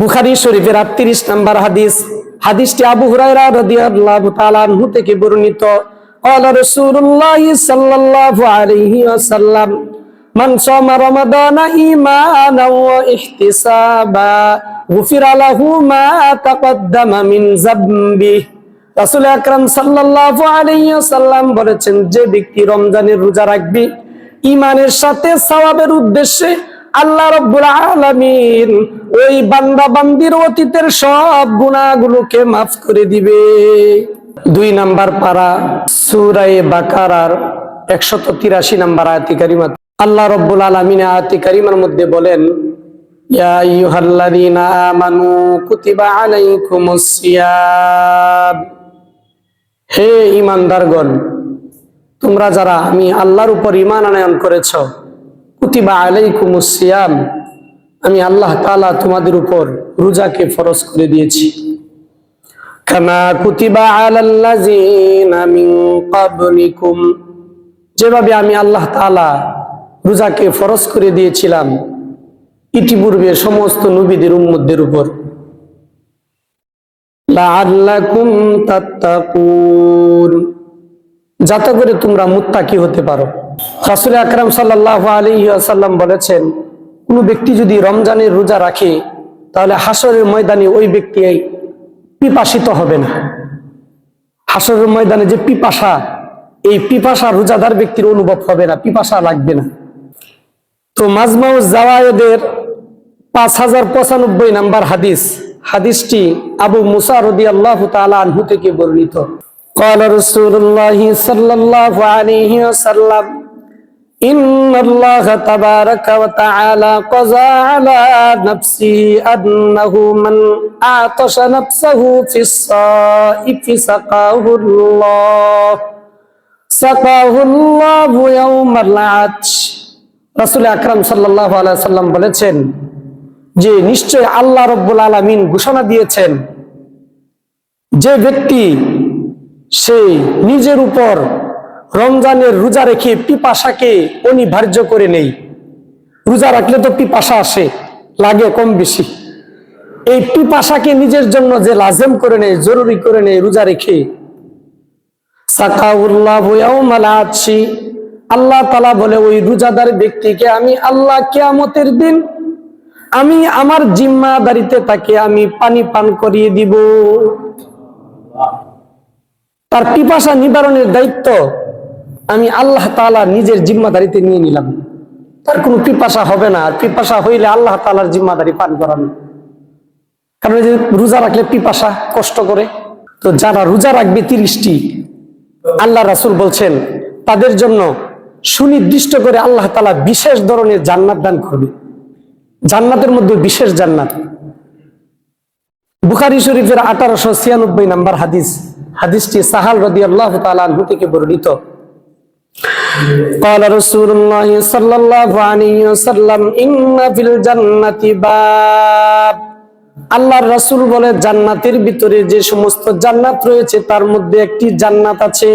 বুখারী শরীফের 38 নাম্বার হাদিস হাদিসটি আবু হুরায়রা রাদিয়াল্লাহু তাআলা আনহু থেকে বর্ণিত قال رسول الله صلى الله عليه وسلم من صام رمضان إيمانا واحتسابا غفر له ما تقدم من ذنبه রাসূল আকরাম সাল্লাল্লাহু আলাইহি ওয়াসাল্লাম বলেছেন যে ব্যক্তি রমজানের রোজা রাখবে ইমানের সাথে সওয়াবের উদ্দেশ্যে আল্লাহ রব্বুল আলামিন ওই বান্দা বান্দির অতীতের সব গুনাহগুলোকে মাফ করে দিবে। দুই নাম্বার পারা সূরায়ে বাকারার 183 নাম্বার আয়াতে কারিমা। আল্লাহ রব্বুল আলামিন আয়াতে কারিমার মধ্যে বলেন হে ইমানদারগণ তোমরা যারা আমি আল্লাহর উপর ইমান আনয়ন করেছ কুতিবা আলাইকুমুস সিয়াম। আমি আল্লাহ তাআলা তোমাদের উপর রোজাকে ফরজ করে দিয়েছি। যেভাবে আমি আল্লাহ তাআলা রোজাকে ফরজ করে দিয়েছিলাম, ইতিপূর্বে সমস্ত নবীদের উম্মতদের উপর। যাতে করে তোমরা মুত্তাকি হতে পারো। রাসূল আকরাম সাল্লাল্লাহু আলাইহি ওয়াসাল্লাম বলেছেন কোনো ব্যক্তি যদি রমজানের রোজা রাখে তাহলে হাসরের ময়দানে ওই ব্যক্তি এই পিপাসিত হবে না হাসরের ময়দানে যে পিপাসা এই পিপাসা রোজাদার ব্যক্তির অনুভব হবে না পিপাসা লাগবে না তো মাজমাউ জাওয়ায়েদের পাঁচ হাজার পঁচানব্বই নাম্বার হাদিস হাদিসটি আবু মুসা রদি আল্লাহ তালা আনহু থেকে বর্ণিত قال رسول الله صلى الله عليه وسلم إن الله تبارك وتعالى قضى على نفسه أنه من أعطش نفسه في الصائف سقاه الله سقاه الله يوم العطش রাসূল আকরাম সাল্লাল্লাহু আলাইহি সাল্লাম বলেছেন যে নিশ্চয় আল্লাহ রব্বুল আলামিন ঘোষণা দিয়েছেন যে ব্যক্তি সে নিজের উপর রমজানের রোজা রেখে পিপাসাকে অনিবার্য করে নেই। রোজা রাখলে তো পিপাসা আসে, লাগে কম বেশি। এই পিপাসাকে নিজের জন্য যে লাজেম করে নেয়, জরুরি করে নেয় রোজা রেখে। আল্লাহ তালা বলে, ওই রোজাদার ব্যক্তিকে আমি আল্লাহ কেয়ামতের দিন আমি আমার জিম্মাদারিতে তাকে আমি পানি পান করিয়ে দিব। তার পিপাসা নিবারণের দায়িত্ব আমি আল্লাহ তালা নিজের জিম্মাদারিতে নিয়ে নিলাম। তার কোনো পিপাসা হবে না। আর পিপাসা হইলে আল্লাহ তালার জিম্মাদারি পান করানো কারণ যে রোজা রাখলে পিপাসা কষ্ট করে। তো যারা রোজা রাখবে তিরিশটি, আল্লাহ রাসুল বলছেন, তাদের জন্য সুনির্দিষ্ট করে আল্লাহ তালা বিশেষ ধরনের জান্নাত দান করবে। জান্নাতের মধ্যে বিশেষ জান্নাত। বুখারি শরীফের আঠারোশো ছিয়ানব্বই নাম্বার হাদিস। হাদিসটি সাহাল রদি আল্লাহ তালু থেকে বর্ণিত। قال رسول الله صلى الله عليه وسلم إن في الجنة باب আল্লাহর রাসূল বলে জান্নাতের ভিতরে যে সমস্ত জান্নাত রয়েছে তার মধ্যে একটি জান্নাত আছে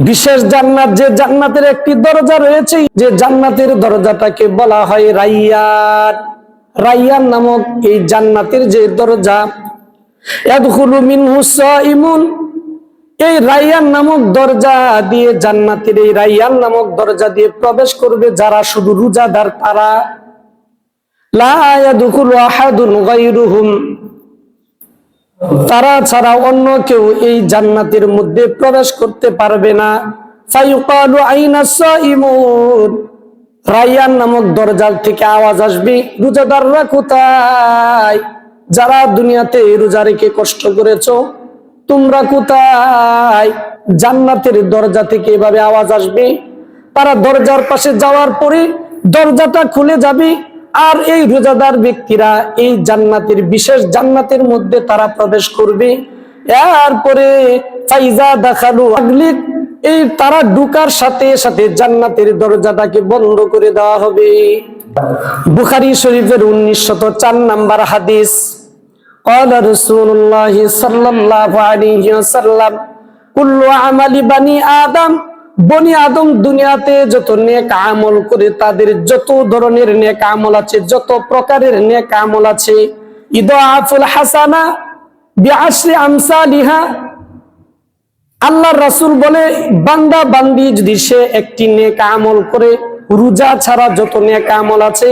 বিশেষ জান্নাত যে জান্নাতের একটি দরজা রয়েছে যে জান্নাতের দরজাটাকে বলা হয় রাইয়ান রাইয়ান নামক এই জান্নাতের যে দরজা ইয়াদখুলু মিনহু সাইমুন এই রাইয়ান নামক দরজা দিয়ে জান্নাতের এই রাইয়ান নামক দরজা দিয়ে প্রবেশ করবে যারা শুধু রোজাদার তারা। তারা ছাড়া অন্য কেউ এই জান্নাতের মধ্যে প্রবেশ করতে পারবে না। রাইয়ান নামক দরজা থেকে আওয়াজ আসবে, রোজাদাররা কোথায়? যারা দুনিয়াতে রোজা রেখে কষ্ট করেছ তোমরা কোথায়? জান্নাতের দরজা থেকে এভাবে আওয়াজ আসবে? তারা দরজার পাশে যাওয়ার পরে দরজাটা খুলে যাবে। আর এই রোজাদার ব্যক্তিরা এই জান্নাতের, বিশেষ জান্নাতের মধ্যে তারা প্রবেশ করবে। এরপরে ফাইজা দেখালু এই তারা ঢুকার সাথে সাথে জান্নাতের দরজাটাকে বন্ধ করে দেওয়া হবে। বুখারি শরীফের উনিশ শত চার নাম্বার হাদিস। قال رسول الله صلى الله عليه وسلم كل عمل بني آدم বনি আদম দুনিয়াতে যত নেক আমল করে তাদের যত ধরনের নেক আমল আছে যত প্রকারের নেক আমল আছে ইদাফুল হাসানা বিআশরি আমসালিহা আল্লাহর রাসূল বলে বান্দা বান্দি যদি সে একটি নেক আমল করে রোজা ছাড়া যত নেক আমল আছে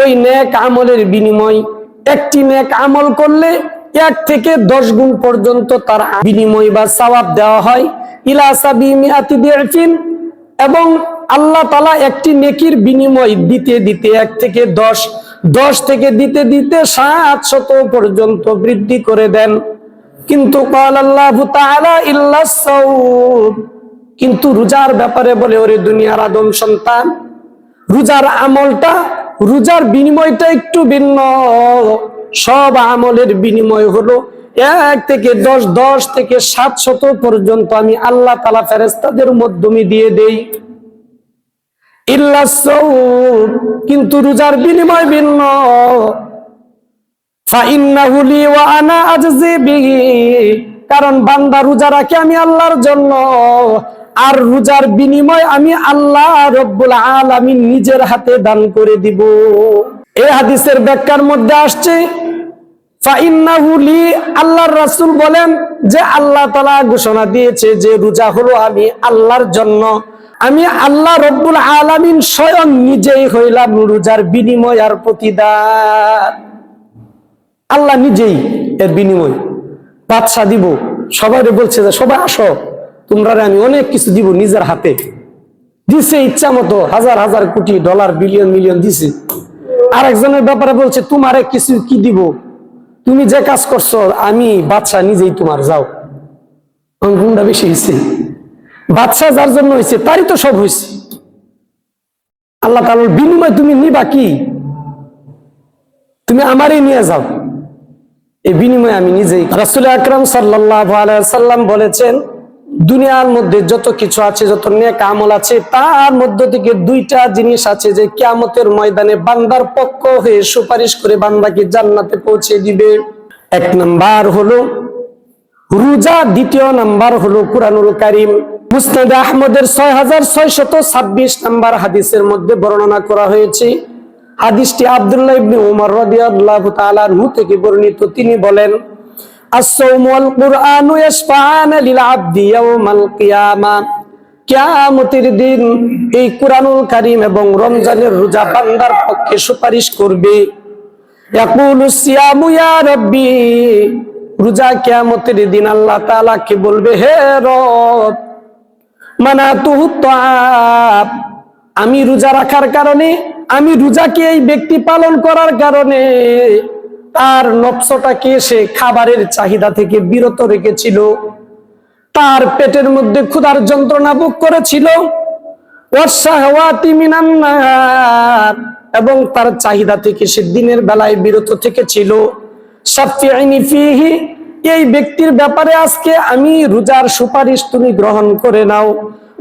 ওই নেক আমলের বিনিময় একটি নেক আমল করলে এক থেকে দশ গুণ পর্যন্ত তার বিনিময় বা সওয়াব দেওয়া হয়। এবং আল্লাহ তালা একটি নেকির বিনিময় দিতে দিতে এক থেকে দশ দশ থেকে দিতে দিতে সাত শত পর্যন্ত বৃদ্ধি করে দেন। কিন্তু কিন্তু রোজার ব্যাপারে বলে, ওরে দুনিয়ার আদম সন্তান, রোজার আমলটা রোজার বিনিময়টা একটু ভিন্ন। সব আমলের বিনিময় হলো এক থেকে দশ দশ থেকে সাত শত পর্যন্ত আমি আল্লাহ তালা ফেরেস্তাদের মাধ্যমে দিয়ে দেই। কিন্তু রোজার বিনিময় ভিন্ন। কারণ বান্দা রোজা রাখে আমি আল্লাহর জন্য। আর রোজার বিনিময় আমি আল্লাহ রব্বুল আলামিন নিজের হাতে দান করে দিব। এই হাদিসের ব্যাখ্যার মধ্যে আসছে আল্লাহর রাসূল বলেন যে আল্লাহ তাআলা ঘোষণা দিয়েছে যে রোজা হলো আমি আল্লাহর জন্য। আমি আল্লাহ রব্বুল আলামিন স্বয়ং নিজেই হইলাম রোজার বিনিময় আর প্রতিদান। আল্লাহ নিজেই এর বিনিময়। বাদশা দিব। সবাই বলছে যে, সবাই আসো। তোমরা আমি অনেক কিছু দিব নিজের হাতে। দিছে ইচ্ছা মতো হাজার হাজার কোটি ডলার, বিলিয়ন, মিলিয়ন দিছে। আরেকজনের ব্যাপারে বলছে, তোমারে কিছু কি দিব? তুমি যে কাজ করছ, আমি বাচ্চা নিজেই তোমার, যাও। গুণটা বেশি হয়েছে বাদশা যার জন্য হয়েছে তারই তো সব হয়েছে আল্লাহ তাআলার বিনিময় তুমি নিবা কি? তুমি আমারই নিয়ে যাও। এই বিনিময় আমি নিজেই রাসুল আকরাম সাল্লাম বলেছেন দুনিয়ার মধ্যে যত কিছু আছে, যত নেক আমল আছে, তার মধ্য থেকে দুইটা জিনিস আছে যে কিয়ামতের ময়দানে বান্দার পক্ষ হয়ে সুপারিশ করে বান্দাকে জান্নাতে পৌঁছে দিবে। এক নাম্বার হলো, রোজা দ্বিতীয় নাম্বার হলো কুরআনুল কারিম। মুসনাদ আহমদের ছয় হাজার ছয়শত ছাব্বিশ নাম্বার হাদিসের মধ্যে বর্ণনা করা হয়েছে। হাদিসটি আব্দুল্লাহ ইবনে উমর রাদিয়াল্লাহু তাআলা থেকে বর্ণিত। তিনি বলেন কুরআনু ইয়াশফাআনা লিল আবদি ইয়াওমাল কিয়ামা কিয়ামতের দিন এই কুরআনুল কারীম এবং রমজানের রোজা বান্দার পক্ষে সুপারিশ করবে। ইয়াকুলু সিয়ামু ইয়া রাব্বি। রোজা কিয়ামতের দিন আল্লাহ তাআলা কে বলবে, হে রব, মানাতুহু তাআব আমি রোজা রাখার কারণে, আমি রোজাকে এই ব্যক্তি পালন করার কারণে তার নফসটাকে সে খাবারের চাহিদা থেকে বিরত রেখেছিল? তার পেটের মধ্যে ক্ষুধার যন্ত্রণা ভোগ করেছিল? এবং তার চাহিদা থেকে সে দিনের বেলায় বিরত থেকেছিল। এই ব্যক্তির ব্যাপারে আজকে আমি রোজার সুপারিশ তুমি গ্রহণ করে নাও।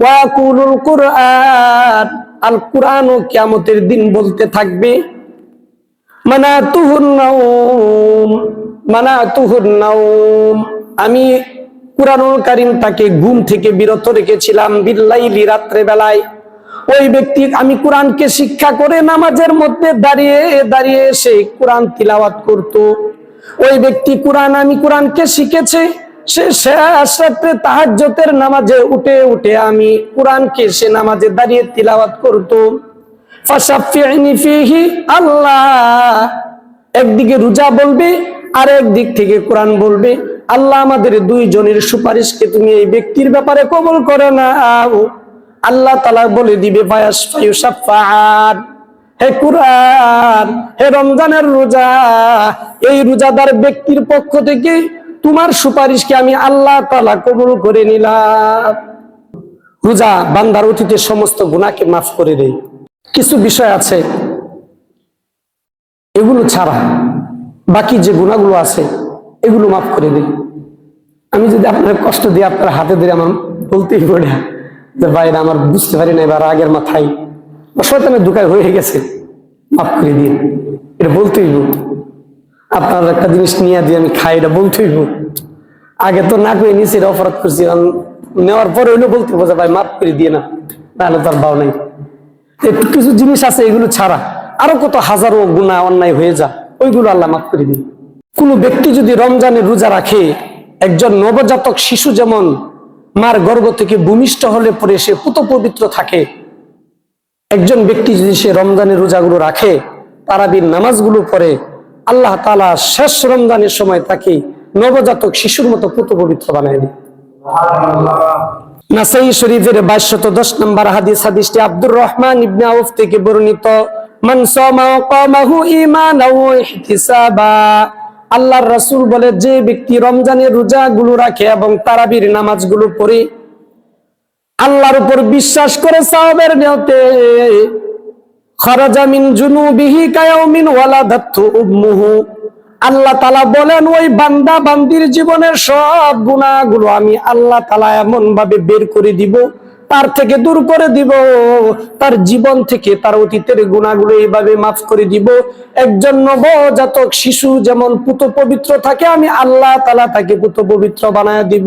ওয়াকুলুল কুরআন, আল কুরআন ও কিয়ামতের দিন বলতে থাকবে। আমি কুরআনুল কারীম তাকে ঘুম থেকে বিরত রেখেছিলাম বিল্লাইলি রাত্রে বেলায় ওই ব্যক্তি, আমি কোরআনকে শিক্ষা করে নামাজের মধ্যে দাঁড়িয়ে দাঁড়িয়ে সে কোরআন তিলাওয়াত করত। ওই ব্যক্তি কোরআন, আমি কোরআনকে শিখেছে, সে শেষ রাত্রে তাহাজ্জতের নামাজে উঠে উঠে আমি কোরআনকে সে নামাজে দাঁড়িয়ে তিলাওয়াত করতো। একদিকে রোজা বলবে আর একদিক থেকে কোরআন বলবে। আল্লাহ আমাদের দুইজনের সুপারিশকে তুমি এই ব্যক্তির ব্যাপারে কবল করে না আল্লাহ তালা বলে দিবে হে কুরআন, হে রমজানের রোজা, এই রোজাদার ব্যক্তির পক্ষ থেকে তোমার সুপারিশকে আমি আল্লাহ তালা কবুল করে নিলাম। রোজা বান্দার অতীতের সমস্ত গুণাকে মাফ করে দেয় কিছু বিষয় আছে। এগুলো ছাড়া বাকি যে গুণাগুলো আছে, এগুলো মাফ করে দিই আমি যদি আপনার কষ্ট দিয়ে আপনার হাতে ধরে আমার বলতেই পড়ে যে বাইরে আমার বুঝতে পারি না এবার আগের মাথায় বা শয়তানের দোকায় হয়ে গেছে, মাফ করে দিয়ে এটা বলতেই আপনার একটা জিনিস নিয়ে দিয়ে আমি খাই, এটা বলতেই আগে তো না করে নিয়েছি এটা অপরাধ করছি নেওয়ার পরে হইলেও বলতে বোঝা ভাই মাফ করে দিয়ে না তাহলে তার বাও নাই। একটু কিছু জিনিস আছে, এগুলো ছাড়া আরও কত হাজারো গুণা অন্যায় হয়ে যা, ওইগুলো আল্লাহ মাফ করে দিন। কোনো ব্যক্তি যদি রমজানের রোজা রাখে, একজন নবজাতক শিশু যেমন মার গর্ভ থেকে ভূমিষ্ঠ হলে পরে সে পুত পবিত্র থাকে, একজন ব্যক্তি যদি সে রমজানের রোজাগুলো রাখে, তারাবির নামাজগুলো পড়ে, আল্লাহ তালা শেষ রমজানের সময় তাকে নবজাতক শিশুর মতো পুত পবিত্র বানায় দেয় নাসাই শরীফের বাইশত দশ নম্বর হাদিস, হাদিসটি আব্দুর রহমান ইবনে আউফ থেকে বর্ণিত। আল্লাহর রাসূল বলে, যে ব্যক্তি রমজানের রোজাগুলো রাখে এবং তারাবির নামাজগুলো পড়ে, আল্লাহর উপর বিশ্বাস করে সাহাবের নিয়তে খরাজা মিন জুনুবিহি কায়াউমিন ওয়ালাদাতহু উম্মুহু। আল্লাহ তালা বলেন, ওই বান্দা বান্দির জীবনের সব গুণাগুলো আমি আল্লাহ তালা এমন ভাবে বের করে দিব, তার থেকে দূর করে দিব, তার জীবন থেকে তার অতীতের গুণাগুলো এইভাবে মাফ করে দিব। একজন নবজাতক শিশু যেমন পুত পবিত্র থাকে, আমি আল্লাহ তালা তাকে পুত পবিত্র বানায় দিব।